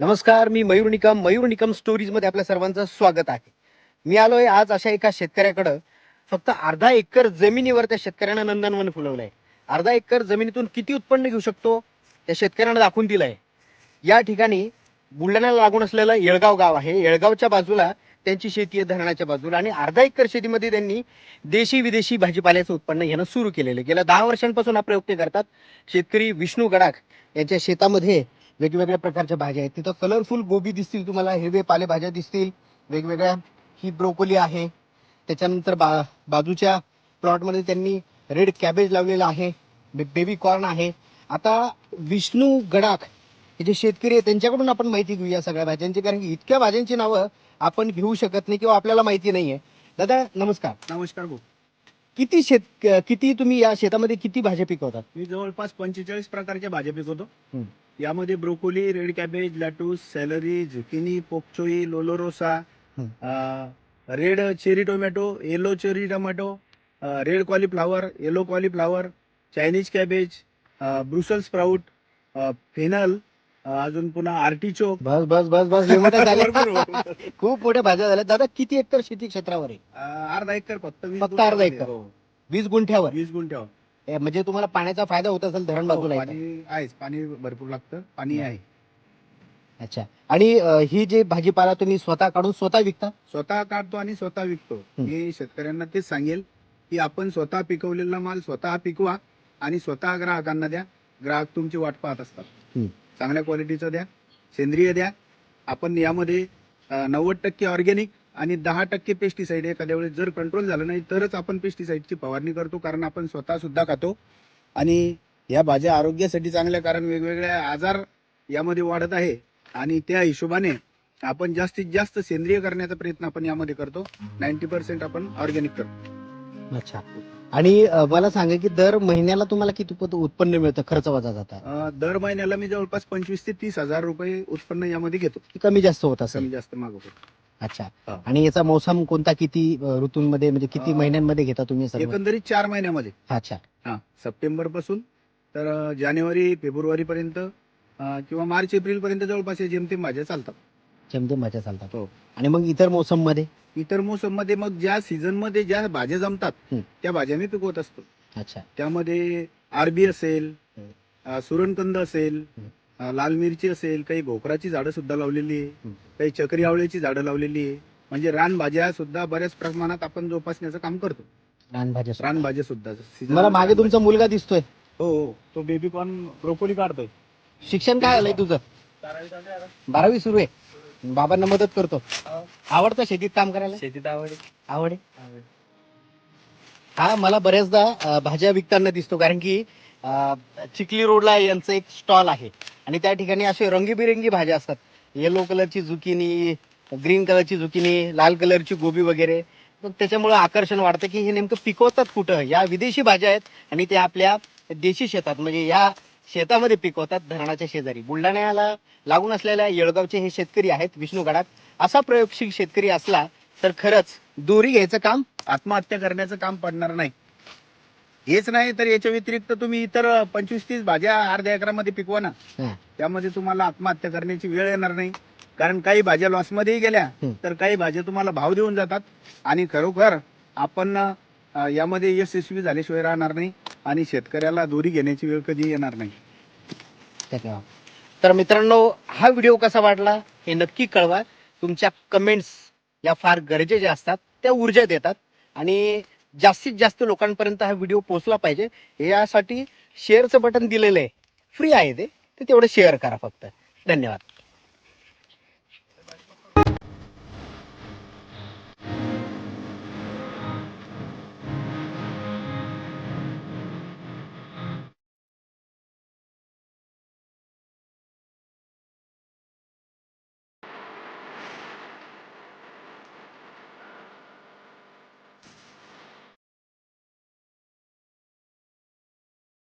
नमस्कार मी मयूर निकम. मयूर निकम स्टोरीजमध्ये आपल्या सर्वांचं स्वागत आहे. मी आलोय आज अशा एका शेतकऱ्याकडं. फक्त अर्धा एकर जमिनीवर त्या शेतकऱ्यानं नंदनवन फुलवलंय. अर्धा एकर जमिनीतून किती उत्पन्न घेऊ शकतो? त्या शेतकऱ्यानं दाखवून दिलंय. या ठिकाणी बुलढाण्याला लागून असलेलं येळगाव गाव आहे. येळगावच्या बाजूला त्यांची शेती आहे धरणाच्या बाजूला. आणि अर्धा एकर शेतीमध्ये त्यांनी देशी विदेशी भाजीपाल्याचं उत्पन्न घेणं सुरू केलेलं गेल्या दहा वर्षांपासून हा प्रयोग ते करतात. शेतकरी विष्णू गडाख यांच्या शेतामध्ये वेगवेगळ्या प्रकारच्या भाज्या आहेत. तिथं कलरफुल गोबी दिसतील तुम्हाला हिरवे पालेभाज्या दिसतील वेगवेगळ्या ही ब्रोकोली आहे. त्याच्यानंतर बा बाजूच्या प्लॉटमध्ये त्यांनी रेड कॅबेज लावलेलं आहे बेबी कॉर्न आहे. आता विष्णू गडाख हे जे शेतकरी आहेत त्यांच्याकडून आपण माहिती घेऊया सगळ्या भाज्यांची कारण की इतक्या भाज्यांची नावं आपण घेऊ शकत नाही किंवा आपल्याला माहिती नाहीये. दादा नमस्कार. नमस्कार भाऊ. किती शेत किती तुम्ही या शेतामध्ये किती भाज्या पिकवतात? मी जवळपास पंचेचाळीस प्रकारच्या भाज्या पिकवतो. यामध्ये broccoli red cabbage lettuce celery zucchini pak choi lollo rosso. Red cherry tomato yellow cherry tomato red cauliflower yellow cauliflower Chinese cabbage Brussels sprout fennel अजून पुन्हा आर्टिचोक बस बस बस बस. खूप मोठ्या भाज्या झाल्या दादा किती एकर शेती क्षेत्रावर आहे अं, अर्धा एकर फक्त वीस फक्त. अर्धा एकर. हो, वीस गुंठ्यावर वीस गुंठ्यावर ए, म्हणजे तुम्हाला पाण्याचा फायदा होत असेल धरण बाजूला हो, आहे तर. पाणी आहेच पाणी भरपूर लागतं पाणी आहे. अच्छा. आणि अ, ही जे भाजीपाला तुम्ही स्वतः काढून स्वतः विकता? स्वतः काढतो आणि स्वतः विकतो. हं. मी शेतकऱ्यांना तेच सांगेल की आपण स्वतः पिकवलेला माल स्वतः पिकवा आणि स्वतः ग्राहकांना द्या. ग्राहक तुमची वाट पाहत असतात. हं. चांगल्या क्वालिटीचं द्या सेंद्रिय द्या. आपण यामध्ये नव्वद टक्के ऑर्गॅनिक आणि दहा टक्के पेस्टिसाईड एखाद्या वेळेस जर कंट्रोल झालं नाही तरच आपण पेस्टिसाईडची फवारणी करतो कारण आपण स्वतः सुद्धा खातो. आणि या भाज्या आरोग्यासाठी चांगल्या कारण वेगवेगळे आजार यामध्ये वाढत आहे. आणि त्या हिशोबाने आपण जास्तीत जास्त सेंद्रिय करण्याचा प्रयत्न आपण यामध्ये करतो. नाईन्टी पर्सेंट आपण ऑर्गॅनिक करतो. अच्छा. आणि अ, मला सांगा की दर महिन्याला तुम्हाला किती पत उत्पन्न मिळतं? खर्च वजा जाता अं, दर महिन्याला मी जवळपास पंचवीस ते तीस हजार रुपये उत्पन्न यामध्ये घेतो. कमी जास्त होत असेल. कमी जास्त मागवतो अच्छा हा. आणि याचा मोसम कोणता किती अ, ऋतूंमध्ये म्हणजे किती अ, महिन्यांमध्ये घेता तुम्ही सर्व एकंदरीत चार महिन्यामध्ये अच्छा हा सप्टेंबरपासून तर अं, जानेवारी फेब्रुवारी पर्यंत अं, किंवा मार्च एप्रिल पर्यंत जवळपास हे जेमतेम भाज्या चालतात जेमतेम भाज्या चालतात हो. आणि मग इतर मोसममध्ये इतर मोसममध्ये मग ज्या सीझनमध्ये ज्या भाज्या जमतात हं. त्या भाज्या मी पिकवत असतो अच्छा त्यामध्ये आरबी असेल हं. अं, सुरणकंद असेल हं. लाल मिरची असेल काही भोकराची झाडं सुद्धा लावलेली आहे. काही चक्री आवळ्याची झाडं लावलेली आहे. म्हणजे रानभाज्या सुद्धा बऱ्याच प्रमाणात आपण जोपासण्याचं काम करतो. रानभाज्या. रानभाज्या सुद्धा. मला मागे तुमचा मुलगा दिसतोय. हो हो तो बेबी कॉर्न ब्रोकोली काढतोय. शिक्षण काय आलंय तुझं? बारावी सुरू आहे. बाबांना मदत करतो. आवडतं शेतीत काम करायला? शेतीत आवड. आवड? आहे? हा मला बऱ्याचदा अं, भाज्या विकताना दिसतो कारण की अं, चिखली रोडला यांचं एक स्टॉल आहे. आणि त्या ठिकाणी असे रंगीबिरंगी भाज्या असतात. येलो कलरची झुकिनी ग्रीन कलरची झुकिनी लाल कलरची गोबी वगैरे. मग त्याच्यामुळे आकर्षण वाढतं की हे नेमकं पिकवतात कुठं? या विदेशी भाज्या आहेत आणि ते आपल्या देशी शेतात म्हणजे या शेतामध्ये पिकवतात धरणाच्या शेजारी. बुलढाण्याला लागून असलेल्या येळगावचे हे शेतकरी आहेत विष्णू गडात असा प्रयोगशील शेतकरी असला तर खरंच दोरी घ्यायचं काम आत्महत्या करण्याचं काम पडणार नाही. हेच नाही तर याच्या व्यतिरिक्त तुम्ही इतर पंचवीस तीस भाज्या अर्ध्या एकरामध्ये पिकवा ना. हा. त्यामध्ये तुम्हाला आत्महत्या करण्याची वेळ येणार नाही. कारण काही भाज्या लॉसमध्येही गेल्या हं. तर काही भाज्या तुम्हाला भाव देऊन जातात. आणि खरोखर आपण अं, यामध्ये यशस्वी झाल्याशिवाय राहणार नाही आणि शेतकऱ्याला दोरी घेण्याची वेळ कधी येणार नाही. धन्यवाद. तर मित्रांनो हा व्हिडिओ कसा वाटला हे नक्की कळवा. तुमच्या कमेंट्स या फार गरजेच्या असतात. त्या ऊर्जा देतात. आणि जास्तीत जास्त लोकांपर्यंत हा व्हिडिओ पोहोचला पाहिजे. यासाठी शेअरचं बटन दिलेलं आहे. फ्री आहे ते. ते तेवढं शेअर करा फक्त. धन्यवाद.